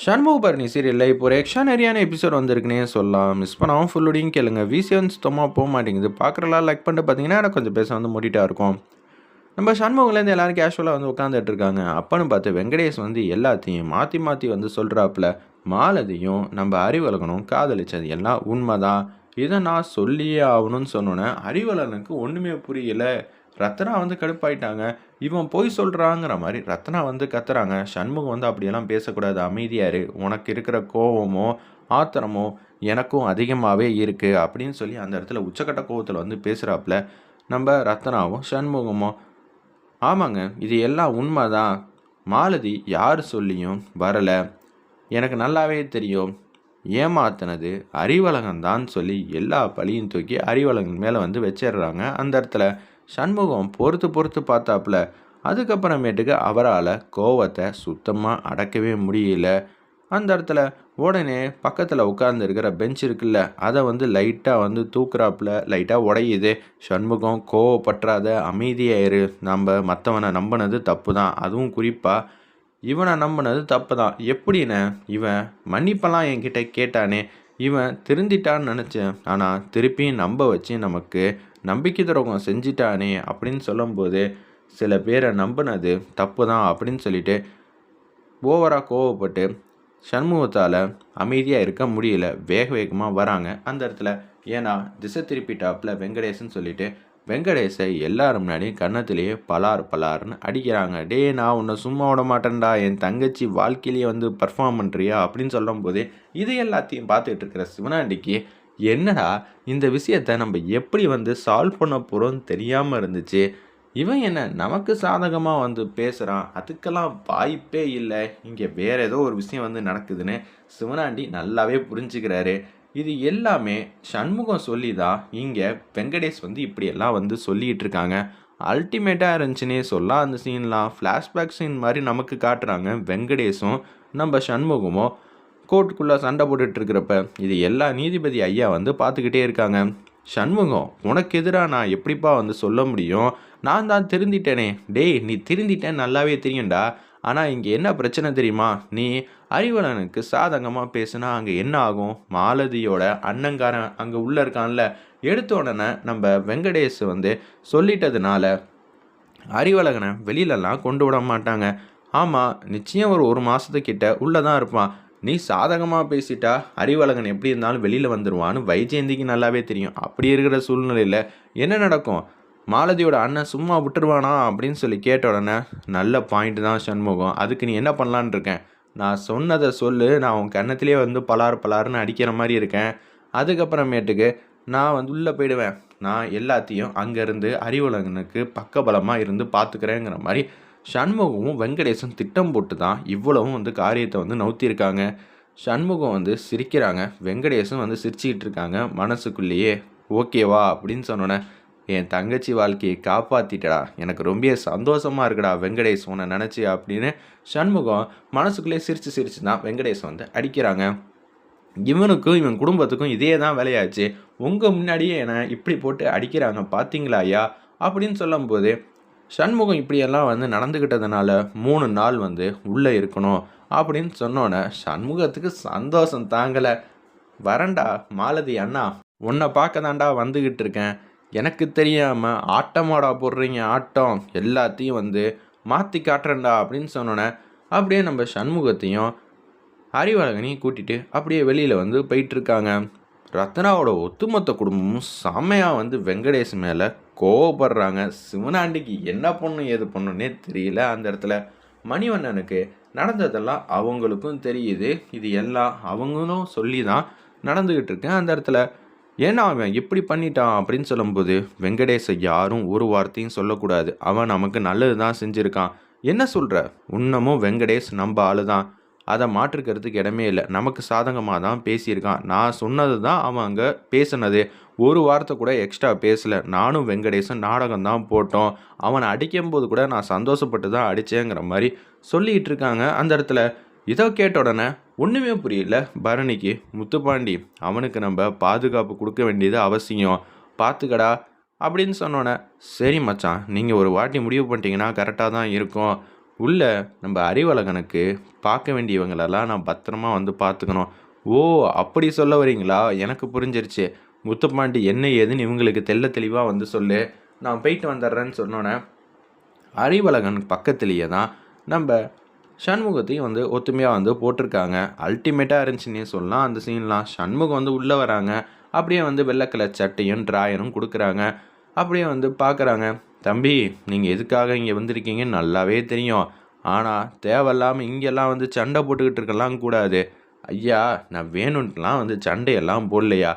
ஷண்முக பரணி சீரியலில் இப்போ ஒரு எக்ஸ்ட்ரானரியான எபிசோட் வந்திருக்குனே சொல்லலாம். மிஸ் பண்ணாமல் ஃபுல்லோடையும் கேளுங்க. விசியன் சுத்தமாக போக மாட்டேங்குது. பார்க்குறலாம் லைக் பண்ணிட்டு பார்த்தீங்கன்னா எனக்கு கொஞ்சம் பேச வந்து மூட்டிட்டா இருக்கும். நம்ம சண்முகலேருந்து எல்லோரும் கேஷுவலாக வந்து உட்காந்துட்டு இருக்காங்க. அப்பன்னு பார்த்து வெங்கடேஷ் வந்து எல்லாத்தையும் மாற்றி மாற்றி வந்து சொல்கிறாப்புல மாலதியும் நம்ம அறிவழகனும் காதலிச்சது எல்லாம் உண்மைதான். இதை நான் சொல்லியே ஆகணும்னு சொன்னோன்னே அறிவலனுக்கு ஒன்றுமே புரியலை. ரத்னா வந்து கடுப்பாயிட்டாங்க. இவன் போய் சொல்கிறாங்கிற மாதிரி ரத்னா வந்து கத்துறாங்க. சண்முகம் வந்து அப்படியெல்லாம் பேசக்கூடாது. அமைதியாரு உனக்கு இருக்கிற கோவமோ ஆத்திரமோ எனக்கும் அதிகமாகவே இருக்குது அப்படின்னு சொல்லி அந்த இடத்துல உச்சக்கட்ட கோவத்தில் வந்து பேசுகிறாப்புல நம்ம ரத்னாவும் சண்முகமோ ஆமாங்க இது எல்லாம் உண்மைதான். மாலதி யார் சொல்லியும் வரலை. எனக்கு நல்லாவே தெரியும். ஏமாத்தினது அறிவழகன் தான் சொல்லி எல்லா பழியும் தூக்கி அறிவழகன் மேலே வந்து வச்சிடுறாங்க அந்த இடத்துல. சண்முகம் பொறுத்து பொறுத்து பார்த்தாப்புல. அதுக்கப்புறமேட்டுக்கு அவரால் கோவத்தை சுத்தமாக அடக்கவே முடியல. அந்த இடத்துல உடனே பக்கத்தில் உட்காந்துருக்கிற பெஞ்ச் இருக்குல்ல அதை வந்து லைட்டாக வந்து தூக்குறாப்புல. லைட்டாக உடையுது. சண்முகம் கோவப்பற்றாத அமைதியாயிரு நம்ம மற்றவனை நம்பினது தப்பு தான் அதுவும் குறிப்பாக இவனை நம்பினது தப்பு தான் எப்படின்னு இவன் மன்னிப்பெல்லாம் என்கிட்ட கேட்டானே. இவன் திருந்திட்டான்னு நினச்சேன். ஆனால் திருப்பியும் நம்ப வச்சு நமக்கு நம்பிக்கை துரோகம் செஞ்சிட்டானே அப்படின்னு சொல்லும்போது சில பேரை நம்பினது தப்பு தான் அப்படின்னு சொல்லிட்டு ஓவராக கோவப்பட்டு சண்முகத்தால் அமைதியாக இருக்க முடியல. வேக வேகமாக வராங்க. அந்த இடத்துல ஏன்னா திசை திருப்பிட்டாப்பில் வெங்கடேசன் சொல்லிட்டு வெங்கடேஷை எல்லாரும் முன்னாடியும் கன்னத்திலேயே பலார் பலார்னு அடிக்கிறாங்க. டே நான் உன்னை சும்மா விட மாட்டேன்டா. என் தங்கச்சி வாழ்க்கையிலேயே வந்து பர்ஃபார்ம் பண்ணுறியா அப்படின்னு சொல்லும் போதே இது எல்லாத்தையும் பார்த்துட்டு இருக்கிற சிவனாண்டிக்கு என்னடா இந்த விஷயத்தை நம்ம எப்படி வந்து சால்வ் பண்ண போகிறோம்னு தெரியாமல் இருந்துச்சு? இவன் என்ன நமக்கு சாதகமாக வந்து பேசுகிறான் அதுக்கெல்லாம் வாய்ப்பே இல்லை. இங்கே வேறு ஏதோ ஒரு விஷயம் வந்து நடக்குதுன்னு சிவனாண்டி நல்லாவே புரிஞ்சுக்கிறாரு. இது எல்லாமே சண்முகம் சொல்லி தான் இங்கே வெங்கடேஷ் வந்து இப்படியெல்லாம் வந்து சொல்லிகிட்டு இருக்காங்க. அல்டிமேட்டாக இருந்துச்சுன்னே சொல்லலாம். அந்த சீன்லாம் ஃப்ளாஷ்பேக் சீன் மாதிரி நமக்கு காட்டுறாங்க வெங்கடேஷும் நம்ம சண்முகமும். கோர்ட்டுக்குள்ளே சண்டை போட்டுட்ருக்கிறப்ப இது எல்லா நீதிபதி ஐயா வந்து பார்த்துக்கிட்டே இருக்காங்க. சண்முகம் உனக்கு எதிராக நான் எப்படிப்பா வந்து சொல்ல முடியும்? நான் தான் திருந்திட்டேனே. டேய் நீ திருந்திட்டேன்னு நல்லாவே தெரியும்டா. ஆனால் இங்கே என்ன பிரச்சனை தெரியுமா? நீ அறிவலனுக்கு சாதகமாக பேசுனா அங்கே என்ன ஆகும்? மாலதியோட அண்ணங்காரன் அங்கே உள்ளே இருக்கான்ல. எடுத்த உடனே நம்ம வெங்கடேஷ் வந்து சொல்லிட்டதுனால அறிவழகனை வெளியிலலாம் கொண்டு விட மாட்டாங்க. ஆமாம் நிச்சயம் ஒரு ஒரு மாதத்துக்கிட்ட உள்ளே தான் இருப்பான். நீ சாதகமாக பேசிட்டா அறிவழகன் எப்படி இருந்தாலும் வெளியில் வந்துடுவான்னு வைஜெயந்திக்கு நல்லாவே தெரியும். அப்படி இருக்கிற சூழ்நிலையில் என்ன நடக்கும்? மாலதியோட அண்ணன் சும்மா விட்டுருவானா அப்படின்னு சொல்லி கேட்ட உடனே நல்ல பாயிண்ட் தான் சண்முகம். அதுக்கு நீ என்ன பண்ணலான் இருக்கேன்? நான் சொன்னதை சொல்லு. நான் உன் கன்னத்திலே வந்து பலார் பலார்னு அடிக்கிற மாதிரி இருக்கேன். அதுக்கப்புறமேட்டுக்கு நான் வந்து உள்ளே போயிடுவேன். நான் எல்லாத்தையும் அங்கேருந்து அறிவுலகனுக்கு பக்கபலமாக இருந்து பார்த்துக்கிறேங்கிற மாதிரி சண்முகமும் வெங்கடேசன் திட்டம் போட்டு தான் இவ்வளவும் வந்து காரியத்தை வந்து நவுத்தியிருக்காங்க. சண்முகம் வந்து சிரிக்கிறாங்க. வெங்கடேசன் வந்து சிரிச்சுக்கிட்டு இருக்காங்க மனசுக்குள்ளேயே ஓகேவா? அப்படின்னு சொன்னோன்னே என் தங்கச்சி வாழ்க்கையை காப்பாற்றிட்டடா எனக்கு ரொம்ப சந்தோஷமாக இருக்குடா வெங்கடேஷ் உன்னை நினச்சி அப்படின்னு சண்முகம் மனசுக்குள்ளேயே சிரித்து சிரித்து தான் வெங்கடேஷ் வந்து அடிக்கிறாங்க. இவனுக்கும் இவன் குடும்பத்துக்கும் இதே தான் வேலையாச்சு. உங்கள் முன்னாடியே என்னை இப்படி போட்டு அடிக்கிறாங்க பார்த்தீங்களா ஐயா? அப்படின்னு சொல்லும்போது சண்முகம் இப்படியெல்லாம் வந்து நடந்துக்கிட்டதுனால மூணு நாள் வந்து உள்ளே இருக்கணும் அப்படின்னு சொன்னோன்னே சண்முகத்துக்கு சந்தோஷம் தாங்கலை. வரண்டா மாலதி அண்ணா உன்னை பார்க்க தாண்டா வந்துக்கிட்டு இருக்கேன். எனக்கு தெரியாமல் ஆட்டமாடா போடுறீங்க ஆட்டம். எல்லாத்தையும் வந்து மாற்றி காட்டுறேன்டா அப்படின்னு சொன்னோன்னே அப்படியே நம்ம சண்முகத்தையும் அறிவழகனையும் கூட்டிகிட்டு அப்படியே வெளியில் வந்து போயிட்டுருக்காங்க ரத்னாவோட ஒத்துமொத்த குடும்பமும் செம்மையாக வந்து வெங்கடேஷ் மேலே கோவப்படுறாங்க. சிவனாண்டிக்கு என்ன பண்ணும் ஏது பண்ணுன்னே தெரியல. அந்த இடத்துல மணிவண்ணனுக்கு நடந்ததெல்லாம் அவங்களுக்கும் தெரியுது. இது எல்லாம் அவங்களும் சொல்லி தான் நடந்துக்கிட்டு இருக்கேன். அந்த இடத்துல ஏன்னா அவன் இப்படி பண்ணிட்டான் அப்படின்னு சொல்லும்போது வெங்கடேஷை யாரும் ஒரு வார்த்தையும் சொல்லக்கூடாது. அவன் நமக்கு நல்லது தான் செஞ்சுருக்கான். என்ன சொல்கிற இன்னமும் வெங்கடேஷ் நம்ம ஆளு தான் அதை மாற்றுக்கிறதுக்கு இடமே இல்லை. நமக்கு சாதகமாக தான் பேசியிருக்கான். நான் சொன்னது தான் அவன் அங்கே பேசினது. ஒரு வாரத்தை கூட எக்ஸ்ட்ரா பேசலை. நானும் வெங்கடேசன் நாடகம் தான் போட்டோம். அவனை அடிக்கும்போது கூட நான் சந்தோஷப்பட்டு தான் அடித்தேங்கிற மாதிரி சொல்லிகிட்டு இருக்காங்க. அந்த இடத்துல இதோ கேட்ட உடனே ஒன்றுமே புரியல. பரணிக்கு முத்துப்பாண்டி அவனுக்கு நம்ம பாதுகாப்பு கொடுக்க வேண்டியது அவசியம். பார்த்துக்கடா அப்படின்னு சொன்னோன்னே சரி மச்சான் நீங்கள் ஒரு வாட்டி முடிவு பண்ணிட்டீங்கன்னா கரெக்டாக தான் இருக்கும். உள்ள நம்ம அறிவழகனுக்கு பார்க்க வேண்டியவங்களெல்லாம் நான் பத்திரமா வந்து பார்த்துக்கணும். ஓ அப்படி சொல்ல வரீங்களா? எனக்கு புரிஞ்சிருச்சு. முத்துப்பாண்டி என்ன ஏதுன்னு இவங்களுக்கு தெல்ல தெளிவாக வந்து சொல்லு. நான் போயிட்டு வந்துடுறேன்னு சொன்னோன்னே அறிவழகன் பக்கத்துலேயே தான் நம்ம சண்முகத்தையும் வந்து ஒத்துமையாக வந்து போட்டிருக்காங்க. அல்டிமேட்டாக இருந்துச்சுன்னே சொல்லலாம். அந்த சீன்லாம் சண்முகம் வந்து உள்ளே வராங்க. அப்படியே வந்து வெள்ளை கலர் சட்டையும் ட்ராயரும் கொடுக்குறாங்க. அப்படியே வந்து பார்க்குறாங்க. தம்பி நீங்கள் எதுக்காக இங்கே வந்திருக்கீங்கன்னு நல்லாவே தெரியும். ஆனால் தேவையில்லாமல் இங்கெல்லாம் வந்து சண்டை போட்டுக்கிட்டு இருக்கலாம் கூடாது. ஐயா நான் வேணும்ட்டுலாம் வந்து சண்டையெல்லாம் போடலையா?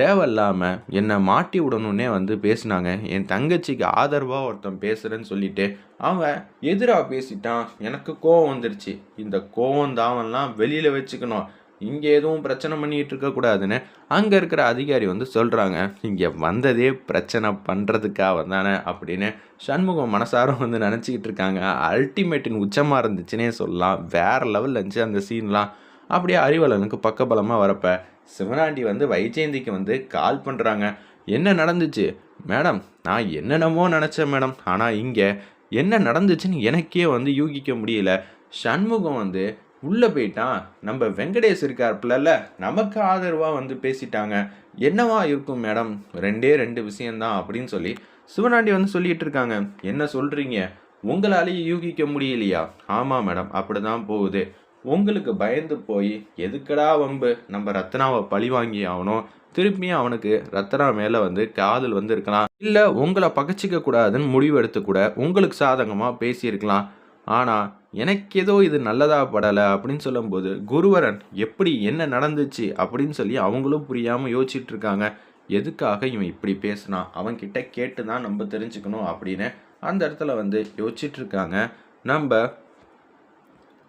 தேவையில்லாமல் என்னை மாட்டி விடணுன்னே வந்து பேசினாங்க. என் தங்கச்சிக்கு ஆதரவாக ஒருத்தன் பேசுகிறேன்னு சொல்லிட்டு அவன் எதிராக பேசிட்டான். எனக்கு கோவம் வந்துருச்சு. இந்த கோவம் தாவெல்லாம் வெளியில் வச்சுக்கணும். இங்கே எதுவும் பிரச்சனை பண்ணிகிட்டு இருக்கக்கூடாதுன்னு அங்கே இருக்கிற அதிகாரி வந்து சொல்கிறாங்க இங்கே வந்ததே பிரச்சனை பண்ணுறதுக்காக தானே அப்படின்னு சண்முகம் மனசாரம் வந்து நினச்சிக்கிட்டு இருக்காங்க. அல்டிமேட்டின் உச்சமாக இருந்துச்சுன்னே சொல்லலாம். வேறு லெவலில் இருந்துச்சு அந்த சீன்லாம் அப்படியே அறிவலனுக்கு பக்கபலமாக வரப்ப சிவனாண்டி வந்து வைஜெயந்திக்கு வந்து கால் பண்ணுறாங்க என்ன நடந்துச்சு? மேடம் நான் என்னென்னமோ நினச்சேன் மேடம். ஆனால் இங்கே என்ன நடந்துச்சுன்னு எனக்கே வந்து யூகிக்க முடியல. சண்முகம் வந்து உள்ளே போயிட்டான். நம்ம வெங்கடேஷ் இருக்கார்ல நமக்கு ஆதரவாக வந்து பேசிட்டாங்க. என்னவா இருக்கும் மேடம்? ரெண்டே ரெண்டு விஷயந்தான் அப்படின்னு சொல்லி சிவனாண்டி வந்து சொல்லிட்டு இருக்காங்க. என்ன சொல்கிறீங்க உங்களாலேயே யூகிக்க முடியலையா? ஆமாம் மேடம். அப்படி தான் போகுது. உங்களுக்கு பயந்து போய் எதுக்கடா வம்பு? நம்ம ரத்னாவை பழி வாங்கி ஆகணும். திருப்பியும் அவனுக்கு ரத்னா மேலே வந்து காதல் வந்து இருக்கலாம் இல்லை உங்களை பகச்சிக்க கூடாதுன்னு முடிவு எடுத்து கூட உங்களுக்கு சாதகமாக பேசியிருக்கலாம். ஆனால் எனக்கு ஏதோ இது நல்லதாக படலை அப்படின்னு சொல்லும்போது குருவரன் எப்படி என்ன நடந்துச்சு? அப்படின்னு சொல்லி அவங்களும் புரியாமல் யோசிச்சுட்டு இருக்காங்க எதுக்காக இவன் இப்படி பேசினான் அவன்கிட்ட கேட்டு தான் நம்ம தெரிஞ்சுக்கணும் அப்படின்னு அந்த இடத்துல வந்து யோசிச்சுட்டு இருக்காங்க நம்ம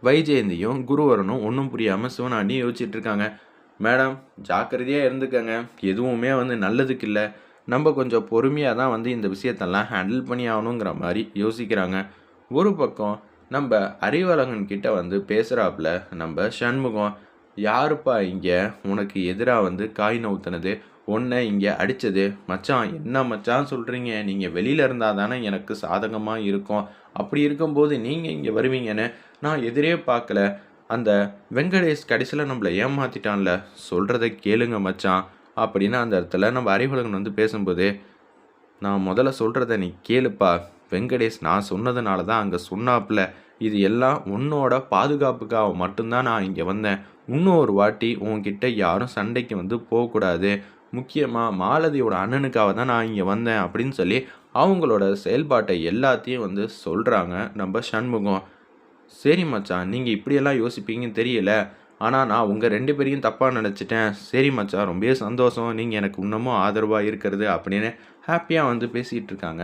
வைஜெயந்தியும் குருவரனும் ஒன்றும் புரியாமல் சிவனாண்டியும் யோசிச்சுட்டு இருக்காங்க மேடம் ஜாக்கிரதையாக இருந்துக்கங்க. எதுவுமே வந்து நல்லதுக்கு இல்லை நம்ம கொஞ்சம் பொறுமையாக தான் வந்து இந்த விஷயத்தெல்லாம் ஹேண்டில் பண்ணி ஆகணுங்கிற மாதிரி யோசிக்கிறாங்க. ஒரு பக்கம் நம்ம அறிவழகன் கிட்ட வந்து பேசுகிறாப்புல நம்ம சண்முகம் யாருப்பா இங்கே? உனக்கு எதிராக வந்து காய் நவுத்துனது ஒன்றை இங்கே அடித்தது மச்சான் என்ன மச்சான் சொல்கிறீங்க நீங்கள் வெளியில் இருந்தால் தானே எனக்கு சாதகமாக இருக்கும். அப்படி இருக்கும்போது நீங்கள் இங்கே வருவீங்கன்னு நான் எதிரே பார்க்கல. அந்த வெங்கடேஷ் கடைசியில் நம்மளை ஏமாற்றிட்டான்ல சொல்கிறத கேளுங்க மச்சான் அப்படின்னு அந்த இடத்துல நம்ம அறிவுலகன் வந்து பேசும்போது நான் முதல்ல சொல்கிறத நீ கேளுப்பா. வெங்கடேஷ் நான் சொன்னதுனால தான் அங்கே சொன்னாப்புல. இது எல்லாம் உன்னோட பாதுகாப்புக்காக மட்டும்தான் நான் இங்கே வந்தேன். இன்னொரு வாட்டி உன்கிட்ட யாரும் சண்டைக்கு வந்து போகக்கூடாது. முக்கியமாக மாலதியோட அண்ணனுக்காக தான் நான் இங்கே வந்தேன் அப்படின்னு சொல்லி அவங்களோட செயல்பாட்டை எல்லாத்தையும் வந்து சொல்கிறாங்க நம்ம சண்முகம் சரி மச்சான் நீங்கள் இப்படியெல்லாம் யோசிப்பீங்கன்னு தெரியல. ஆனால் நான் உங்கள் ரெண்டு பேரையும் தப்பாக நினச்சிட்டேன். சரி மச்சான் ரொம்ப சந்தோஷம். நீங்கள் எனக்கு இன்னமும் ஆதரவாக இருக்கிறது அப்படின்னு ஹாப்பியாக வந்து பேசிகிட்டு இருக்காங்க.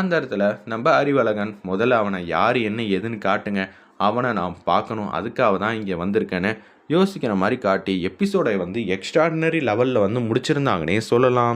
அந்த இடத்துல நம்ம அறிவழகன் முதல்ல அவனை யார் என்ன எதுன்னு காட்டுங்க. அவனை நான் பார்க்கணும். அதுக்காக தான் இங்கே வந்திருக்கேன்னு யோசிக்கிற மாதிரி காட்டி எபிசோடை வந்து எக்ஸ்ட்ராடினரி லெவலில் வந்து முடிச்சிருந்தாங்கன்னே சொல்லலாம்.